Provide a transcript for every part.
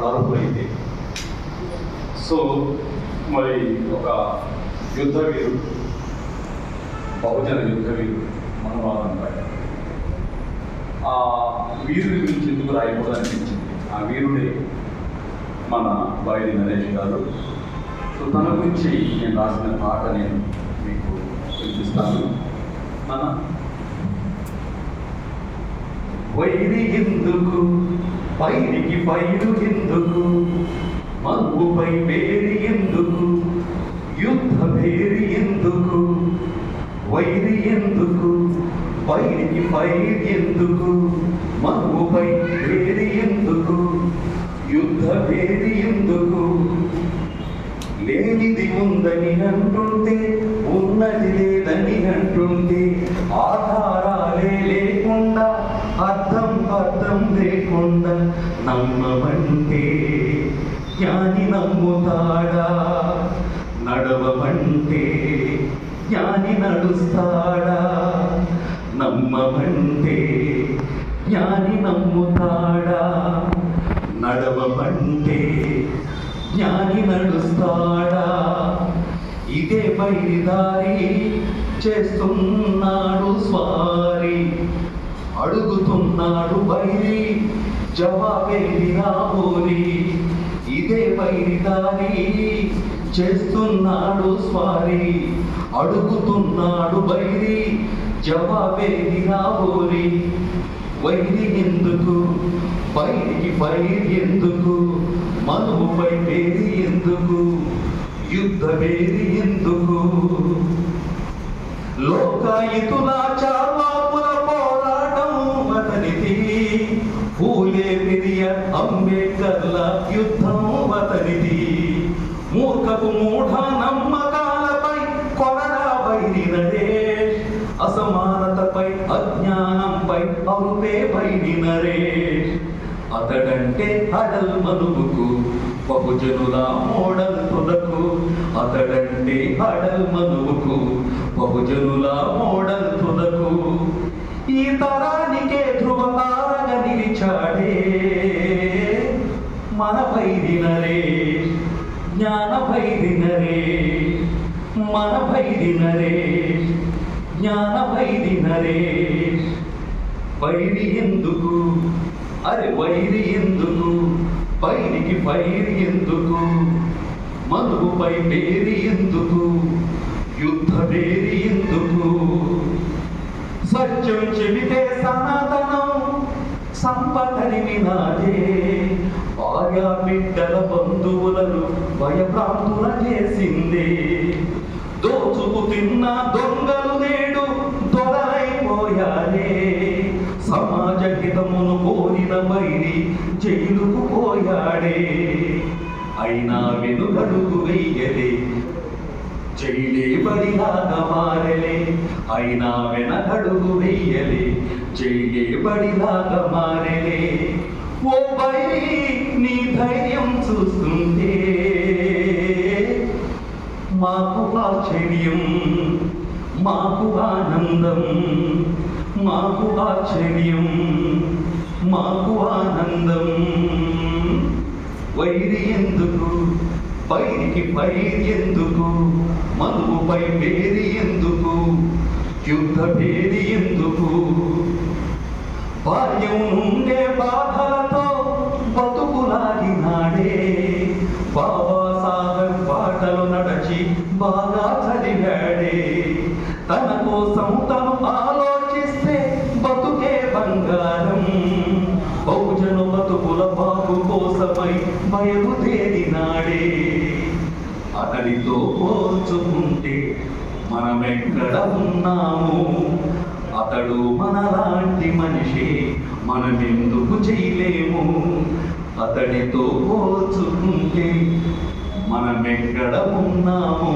వాడు అర్హులైతే సో మరి ఒక యుద్ధ వీరుడు బహుజన యుద్ధ వీరుడు మనవాదం ఆ వీరుడి గురించి ఎందుకు రాయకూడదు అనిపించింది ఆ వీరుడే మన బయలు నరేష్ గారు. సో తన గురించి నేను రాసిన పాట నేను మీకు వినిపిస్తాను మన వైరి ఎందుకు పైరికి పైరు ఎందుకు మగ్గుపై వేరి ఎందుకు యుద్ధ వేరి ఎందుకు వైరి ఎందుకు పైరికి పైరు ఎందుకు మగ్గుపై వేరి ఎందుకు యుద్ధ వేరి ఎందుకు లేనిది ఉందని అంటుంటే ఉన్నది లేదని అంటుంటే అర్థం లేకుండా నమ్మమంటే జ్ఞాని నమ్ముతాడా? నడవమంటే జ్ఞాని నడుస్తాడా? నమ్మమంటే జ్ఞాని నమ్ముతాడా? నడవమంటే జ్ఞాని నడుస్తాడా? ఇదే బయలుదారి చేస్తున్నాడు స్వారి. అడుగుతున్నాడు బైరి జవాబేది రాబోరి ఇదే బయలుదారి చేస్తున్నాడు స్వారి. అడుగుతున్నాడు బైరి జవాబేది రాబోరి వైరి ఎందుకు? బయటికి పైరి ఎందుకు? మనువుపై పేరు ఎందుకు? యుద్ధ పేరి ఎందుకు లోకాయుతులాచార అంబేద్కర్ల యుద్ధం వతనిది మూర్ఖపు మూఢ నమ్మకాలపై కొరడా బయరి నరేష్. అసమానతపై అజ్ఞానంపై అరుపే బయరి నరేష్. అతడంటే హడల్ మనువుకు బహుజనుల మోడల్ తుదకు. అతడంటే హడల్ మనువుకు బహుజనుల మోడల్ తుదకు. ఈ తరానికే ధ్రువతారగా నిలిచాడే మన భైరినరే జ్ఞాన భైరినరే మన భైరినరే జ్ఞాన భైరినరే ఎందుకు? అరే వైరి ఎందుకు? పైరికి పైరి ఎందుకు? మనుపై పేరి ఎందుకు? యుద్ధ పేరి ఎందుకు? సత్యం చెబితే సనాతనం సంపదని వినాదే భార్యా బిడ్డల బంధువులను భయభ్రాంతుల చేసింది దోచుకు తిన్న దొంగలు నేడు దొరలైపోయారే. సమాజ హితమును కోరిన మైరి జైలుకు పోయాడే. అయినా వెనుకడుగు వెయ్యలే జైలే బడిలాగా మారలే. అయినా వెనకడుగు వెయ్యలే జైలే బడిలాగా మారలే. ఓ బైరీ ధైర్యం చూస్తుంటే మాకు ఆశ్చర్యం మాకు ఆనందం మాకు ఆశ్చర్యం మాకు ఆనందం. వైరి ఎందుకు? పైరికి పైరి ఎందుకు? మనువుపై పేరి ఎందుకు? యుద్ధ పేరి ఎందుకు? బాల్యం నుండే నాడే. అతడితో పోల్చుకుంటే మనమెక్కడ ఉన్నాము? అతడు మనలాంటి మనిషి మనమెందుకు చేయలేము? అతడితో పోల్చుకుంటే మనమెక్కడ ఉన్నాము?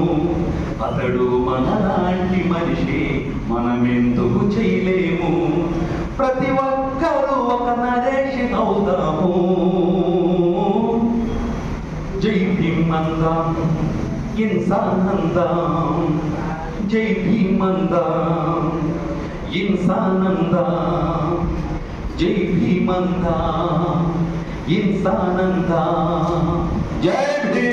అతడు మనలాంటి మనిషి మనమెందుకు చేయలేము? ప్రతి ఒక్కరూ ఒక నరేష్ అవుతాము. हंगाम इंसान हंगाम जय भीम हंगाम इंसान हंगाम जय भीम हंगाम इंसान हंगाम जय भीम